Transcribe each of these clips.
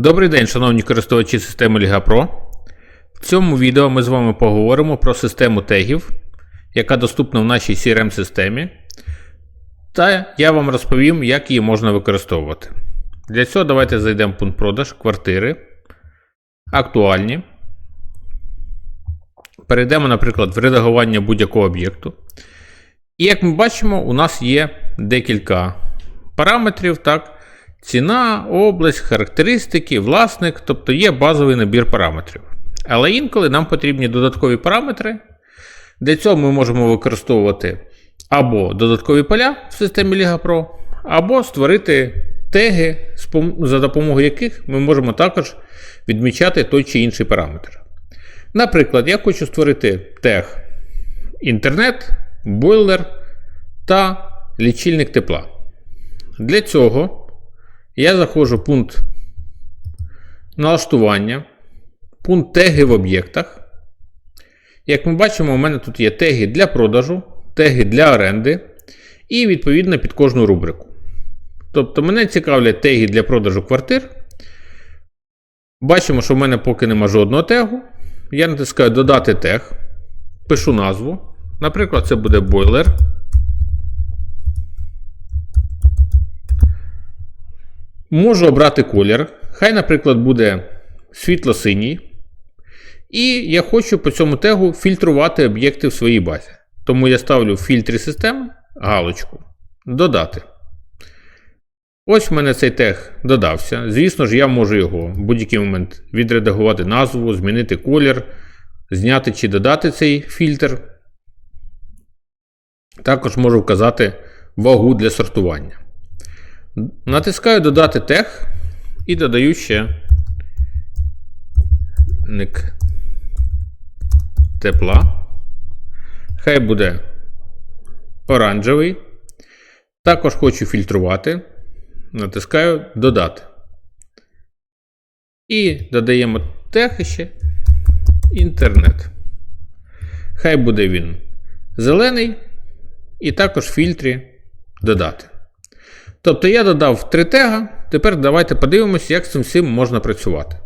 Добрий день, шановні користувачі системи Liga Pro. В цьому відео ми з вами поговоримо про систему тегів, яка доступна в нашій CRM-системі. Та я вам розповім, як її можна використовувати. Для цього давайте зайдемо в пункт продаж, квартири, актуальні. Перейдемо, наприклад, в редагування будь-якого об'єкту. І як ми бачимо, у нас є декілька параметрів. так, Ціна, область, характеристики, власник, тобто є базовий набір параметрів. Але інколи нам потрібні додаткові параметри. Для цього ми можемо використовувати або додаткові поля в системі Liga Pro, або створити теги, за допомогою яких ми можемо також відмічати той чи інший параметр. Наприклад, я хочу створити тег інтернет, бойлер та лічильник тепла. Для цього я заходжу в пункт налаштування, пункт теги в об'єктах. Як ми бачимо, у мене тут є теги для продажу, теги для оренди і відповідно під кожну рубрику. Тобто мене цікавлять теги для продажу квартир. Бачимо, що в мене поки нема жодного тегу. Я натискаю Додати тег, пишу назву. Наприклад, це буде бойлер. Можу обрати колір. Хай, наприклад, буде світло-синій. І я хочу по цьому тегу фільтрувати об'єкти в своїй базі. Тому я ставлю в фільтрі системи галочку Додати. Ось в мене цей тег додався. Звісно ж, я можу його в будь-який момент відредагувати назву, змінити колір, зняти чи додати цей фільтр. Також можу вказати вагу для сортування. Натискаю додати тег і додаю ще ник тепла. Хай буде оранжевий. Також хочу фільтрувати. Натискаю додати. І додаємо тег інтернет. Хай буде він зелений. І також фільтрі додати. Тобто я додав три тега. Тепер давайте подивимося, як з цим всім можна працювати.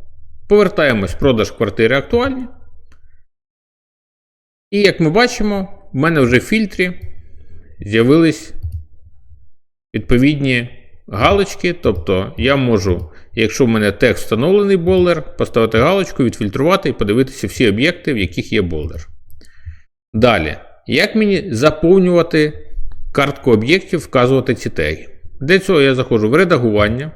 Повертаємось в продаж квартири актуальні. І як ми бачимо, в мене вже в фільтрі з'явились відповідні галочки. Тобто я можу, якщо в мене тег встановлений болдер, поставити галочку, відфільтрувати і подивитися всі об'єкти, в яких є болдер. Далі, як мені заповнювати картку об'єктів, вказувати ці теги? Для цього я заходжу в редагування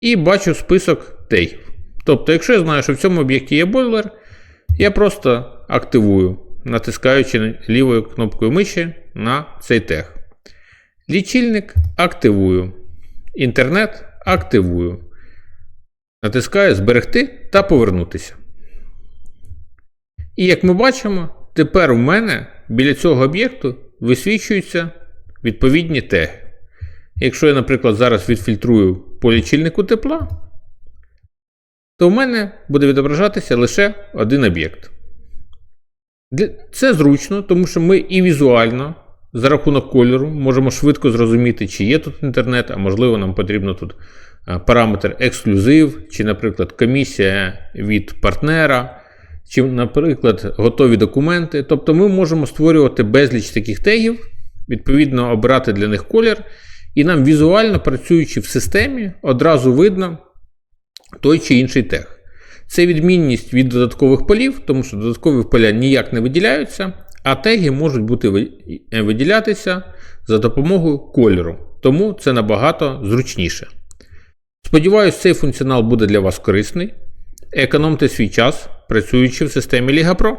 і бачу список тегів. Тобто, якщо я знаю, що в цьому об'єкті є бойлер, я просто активую, натискаючи лівою кнопкою миші на цей тег. Лічильник активую. Інтернет активую. Натискаю Зберегти та повернутися. І як ми бачимо, тепер у мене біля цього об'єкту висвічуються відповідні теги. Якщо я, наприклад, зараз відфільтрую по лічильнику тепла, то в мене буде відображатися лише один об'єкт. Це зручно, тому що ми і візуально, за рахунок кольору, можемо швидко зрозуміти, чи є тут інтернет, а можливо, нам потрібно тут параметр ексклюзив, чи, наприклад, комісія від партнера, чи, наприклад, готові документи. Тобто ми можемо створювати безліч таких тегів, відповідно, обирати для них колір, і нам візуально працюючи в системі, одразу видно той чи інший тег. Це відмінність від додаткових полів, тому що додаткові поля ніяк не виділяються, а теги можуть бути виділятися за допомогою кольору. Тому це набагато зручніше. Сподіваюсь, цей функціонал буде для вас корисний. Економте свій час, працюючи в системі Ліга Pro.